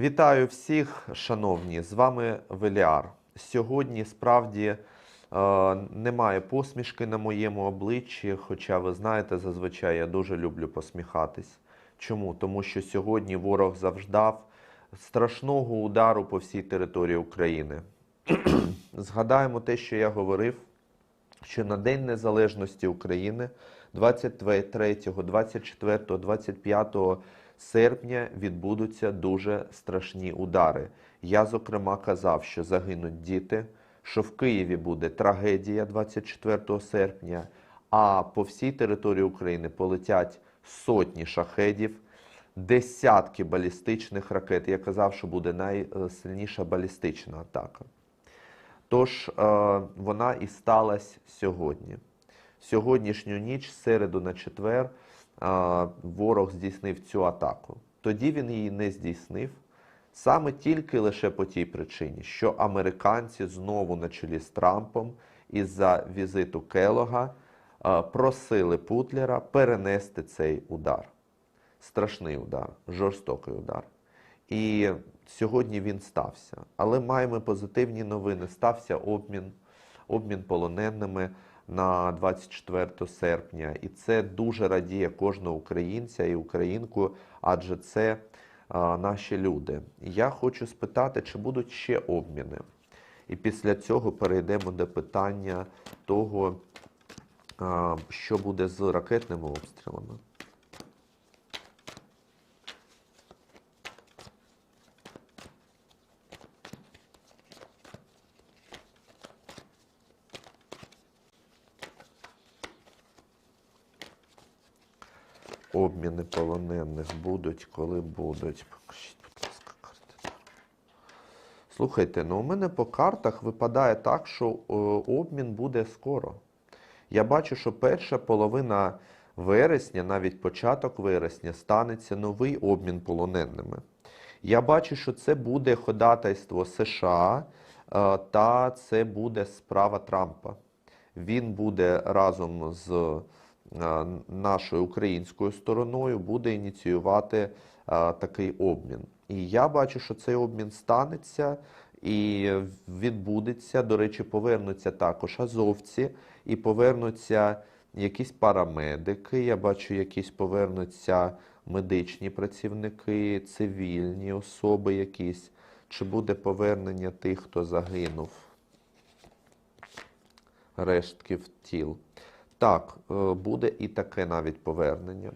Вітаю всіх, шановні! З вами Веліар. Сьогодні справді е, немає посмішки на моєму обличчі, хоча ви знаєте, зазвичай я дуже люблю посміхатись. Чому? Тому що сьогодні ворог завждав страшного удару по всій території України. Згадаємо те, що я говорив, що на День Незалежності України 23, 24, 25 серпня відбудуться дуже страшні удари. Я, зокрема, казав, що загинуть діти, що в Києві буде трагедія 24 серпня, а по всій території України полетять сотні шахедів, десятки балістичних ракет. Я казав, що буде найсильніша балістична атака. Тож е, вона і сталася сьогодні. Сьогоднішню ніч, середу на четвер, ворог здійснив цю атаку. Тоді він її не здійснив саме тільки лише по тій причині, що американці знову на чолі з Трампом із-за візиту Келога просили Путлера перенести цей удар. Страшний удар, жорстокий удар. І сьогодні він стався. Але маємо позитивні новини. Стався обмін, обмін полоненими на 24 серпня. І це дуже радіє кожного українця і українку, адже це а, наші люди. Я хочу спитати, чи будуть ще обміни. І після цього перейдемо до питання того, а, що буде з ракетними обстрілами. Обміни полонених будуть, коли будуть. Покажіть, будь ласка, карти. Слухайте, ну у мене по картах випадає так, що е, обмін буде скоро. Я бачу, що перша половина вересня, навіть початок вересня, станеться новий обмін полоненими. Я бачу, що це буде ходатайство США е, та це буде справа Трампа. Він буде разом з нашою українською стороною буде ініціювати е, такий обмін. І я бачу, що цей обмін станеться і відбудеться. До речі, повернуться також азовці і повернуться якісь парамедики. Я бачу, якісь повернуться медичні працівники, цивільні особи якісь. Чи буде повернення тих, хто загинув? Рештків тіл. Так, е, буде і таке навіть повернення.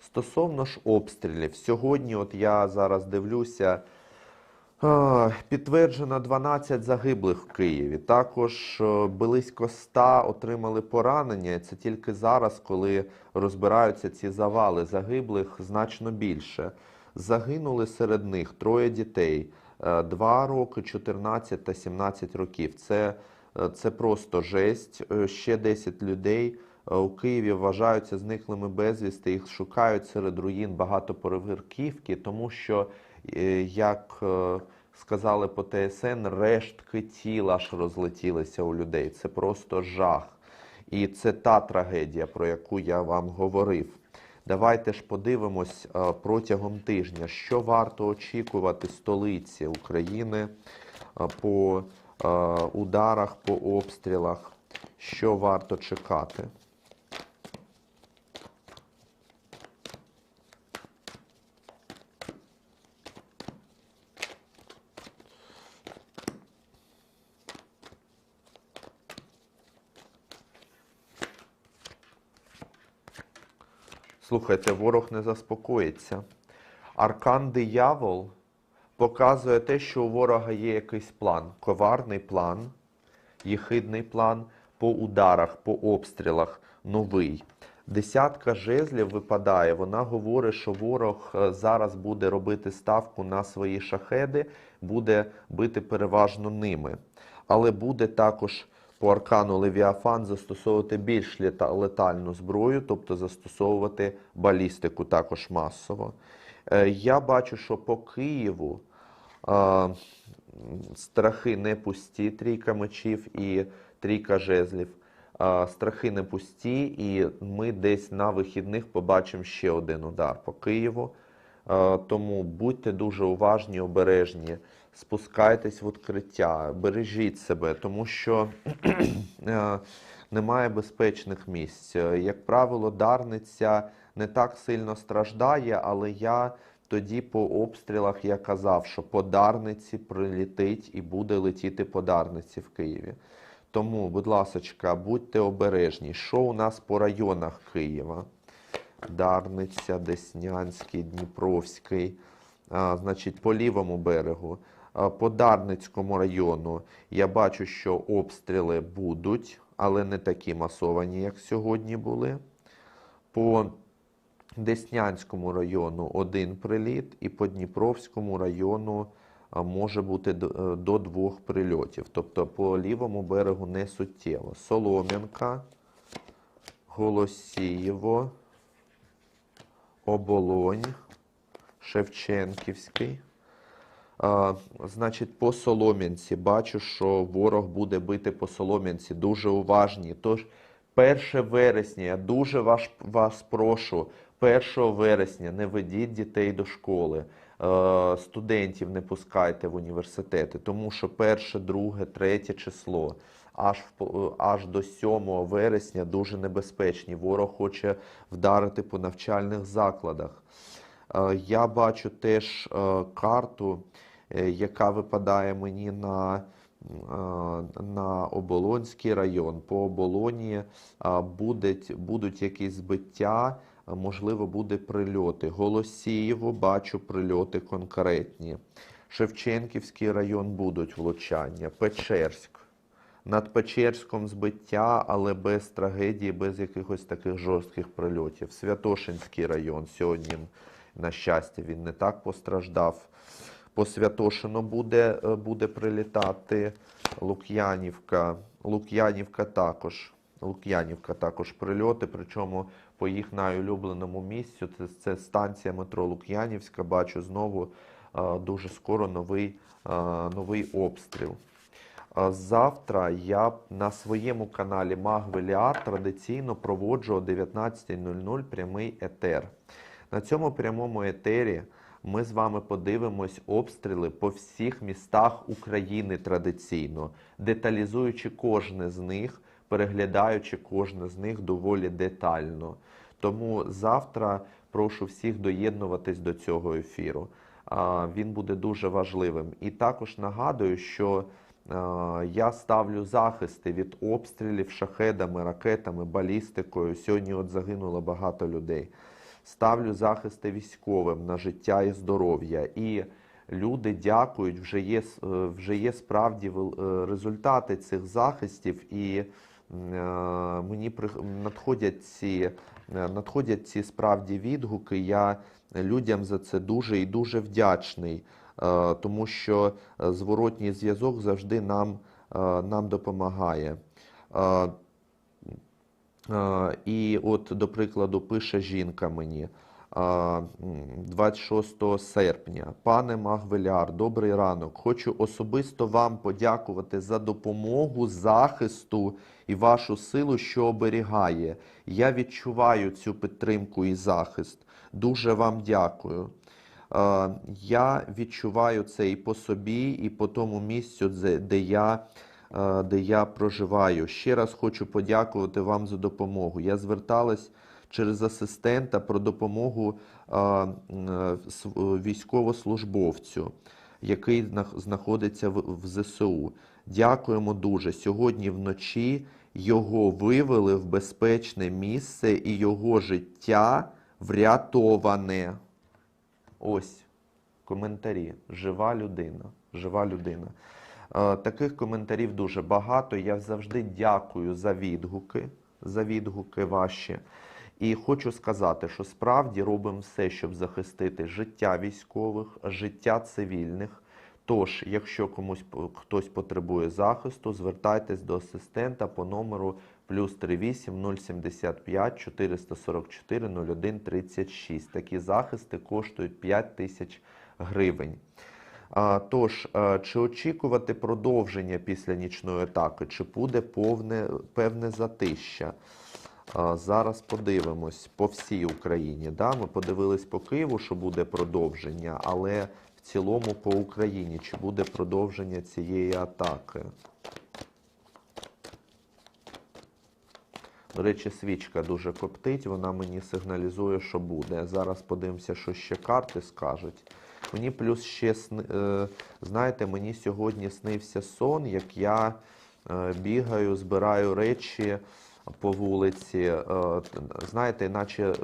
Стосовно ж обстрілів, сьогодні, от я зараз дивлюся, підтверджено 12 загиблих в Києві. Також е, близько 100 отримали поранення. Це тільки зараз, коли розбираються ці завали. Загиблих значно більше. Загинули серед них троє дітей: 2 роки, 14 та 17 років. Це Е, Це просто жесть. Е, Ще 10 людей е, у Києві вважаються зниклими безвісти. Їх шукають серед руїн багатоповерхівки, тому що, е, як сказали по ТСН, рештки тіла аж розлетілися у людей. Це просто жах. І це та трагедія, про яку я вам говорив. Давайте ж подивимось протягом тижня, що варто очікувати столиці України по ударах, по обстрілах, що варто чекати. Слухайте, ворог не заспокоїться. Аркан диявол показує те, що у ворога є якийсь план, коварний план, єхидний план по ударах, по обстрілах, новий. Десятка жезлів випадає, вона говорить, що ворог е, зараз буде робити ставку на свої шахеди, буде бити переважно ними. Але буде також по аркану Левіафан застосовувати більш летальну зброю, тобто застосовувати балістику також масово. Е, Я бачу, що по Києву страхи не пусті, трійка мечів і трійка жезлів. Страхи не пусті, і ми десь на вихідних побачимо ще один удар по Києву. Тому будьте дуже уважні, обережні, спускайтесь в укриття, бережіть себе, тому що е, немає безпечних місць. Як правило, Дарниця не так сильно страждає, але я тоді по обстрілах я казав, що по Дарниці прилетить і буде летіти по Дарниці в Києві. Тому, будь ласочка, будьте обережні. Що у нас по районах Києва? Дарниця, Деснянський, Дніпровський. А, значить, по лівому берегу. По Дарницькому району я бачу, що обстріли будуть, але не такі масовані, як сьогодні були. По Деснянському району один приліт, і по Дніпровському району може бути е, до двох прильотів. Тобто по лівому берегу не суттєво. Солом'янка, Голосієво, Оболонь, Шевченківський. А, значить, по Солом'янці бачу, що ворог буде бити по Солом'янці. Дуже уважні. Тож 1 вересня, я дуже вас, вас прошу, 1 вересня не ведіть дітей до школи, е, студентів не пускайте в університети, тому що 1, 2, 3 число, аж, в аж до 7 вересня дуже небезпечні. Ворог хоче вдарити по навчальних закладах. Е, Я бачу теж е, карту, е, яка випадає мені на, на Оболонський район. По оболоні будуть, будуть якісь збиття, можливо, буде прильоти. Голосіїво бачу прильоти конкретні. Шевченківський район будуть влучання. Печерськ. Над Печерськом збиття, але без трагедії, без якихось таких жорстких прильотів. Святошинський район сьогодні, на щастя, він не так постраждав. По Святошину буде, е, буде прилітати Лук'янівка. Лук'янівка також. Лук'янівка також прильоти, причому по їх найулюбленому місцю. Це, це станція метро Лук'янівська. Бачу знову е, дуже скоро новий, е, новий обстріл. Завтра я на своєму каналі Магвеліар традиційно проводжу о 19.00 прямий етер. На цьому прямому етері ми з вами подивимось обстріли по всіх містах України традиційно, деталізуючи кожне з них, переглядаючи кожне з них доволі детально. Тому завтра прошу всіх доєднуватись до цього ефіру. Він буде дуже важливим. І також нагадую, що я ставлю захисти від обстрілів шахедами, ракетами, балістикою. Сьогодні от загинуло багато людей. Ставлю захисти військовим на життя і здоров'я. І люди дякують, вже є, е, вже є справді е, результати цих захистів, і е, мені надходять ці, надходять ці справді відгуки. Я людям за це дуже і дуже вдячний, тому що зворотній зв'язок завжди нам, нам допомагає. І от, до прикладу, пише жінка мені е, 26 серпня. Пане Магвеляр, добрий ранок. Хочу особисто вам подякувати за допомогу, захисту і вашу силу, що оберігає. Я відчуваю цю підтримку і захист. Дуже вам дякую. Я відчуваю це і по собі, і по тому місцю, де- я де я проживаю. Ще раз хочу подякувати вам за допомогу. Я зверталась через асистента про допомогу е, е, е, військовослужбовцю, який знаходиться в ЗСУ. Дякуємо дуже. Сьогодні вночі його вивели в безпечне місце і його життя врятоване. Ось коментарі. Жива людина. Жива людина. Е, Таких коментарів дуже багато. Я завжди дякую за відгуки, за відгуки ваші. І хочу сказати, що справді робимо все, щоб захистити життя військових, життя цивільних. Тож, якщо комусь хтось потребує захисту, звертайтесь до асистента по номеру плюс 38 075 444 01 36. Такі захисти коштують 5 тисяч гривень. Тож, е, чи очікувати продовження після нічної атаки, чи буде повне, певне затища? Зараз подивимось по всій Україні. Да? Ми подивились по Києву, що буде продовження, але в цілому по Україні чи буде продовження цієї атаки. До речі, свічка дуже коптить, вона мені сигналізує, що буде. Зараз подивимося, що ще карти скажуть. Мені плюс ще е, знаєте, мені сьогодні снився сон, як я е, бігаю, збираю речі по вулиці. Е, знаєте, наче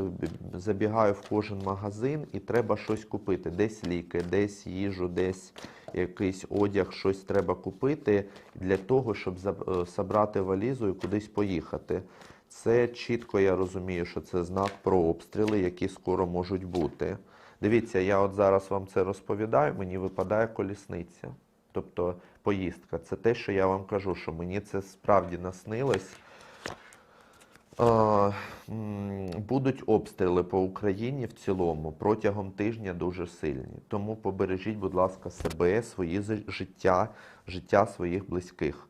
забігаю в кожен магазин і треба щось купити. Десь ліки, десь їжу, десь якийсь одяг, щось треба купити для того, щоб забрати валізу і кудись поїхати. Це чітко я розумію, що це знак про обстріли, які скоро можуть бути. Дивіться, я от зараз вам це розповідаю, мені випадає колісниця. Тобто поїздка. Це те, що я вам кажу, що мені це справді наснилось. Будуть обстріли по Україні в цілому протягом тижня дуже сильні. Тому побережіть, будь ласка, себе, свої життя, життя своїх близьких.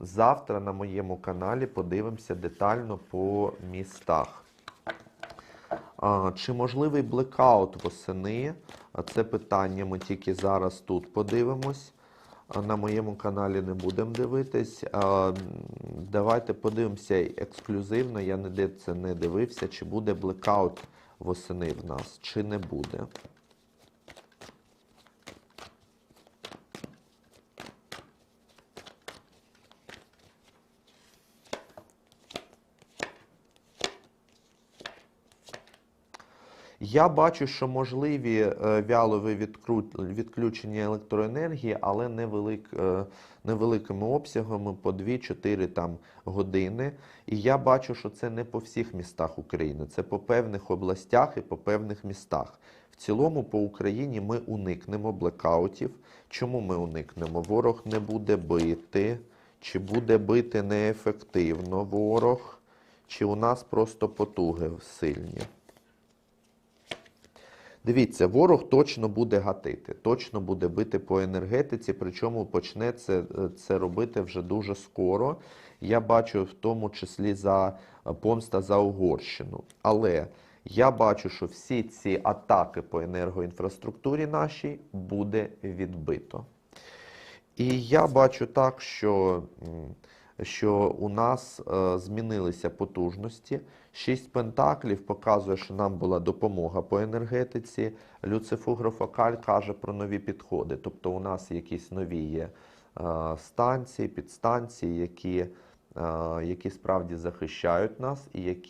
Завтра на моєму каналі подивимося детально по містах. Чи можливий блекаут восени? Це питання ми тільки зараз тут подивимось. На моєму каналі не будемо дивитись. Давайте подивимося ексклюзивно. Я ніде це не дивився. Чи буде блекаут восени в нас, чи не буде. Я бачу, що можливі е, вялові відключення електроенергії, але невелик, е, невеликими обсягами по 2-4 там години. І я бачу, що це не по всіх містах України, це по певних областях і по певних містах. В цілому по Україні ми уникнемо блекаутів. Чому ми уникнемо? Ворог не буде бити, чи буде бити неефективно ворог, чи у нас просто потуги сильні. Дивіться, ворог точно буде гатити, точно буде бити по енергетиці, причому почне це, е, це робити вже дуже скоро. Я бачу в тому числі за е, помста за Угорщину. Але я бачу, що всі ці атаки по енергоінфраструктурі нашій буде відбито. І я бачу так, що, що у нас е, змінилися потужності. Шість пентаклів показує, що нам була допомога по енергетиці. Люцифугрофокаль каже про нові підходи. Тобто у нас якісь нові є е, станції, підстанції, які, е, які справді захищають нас і які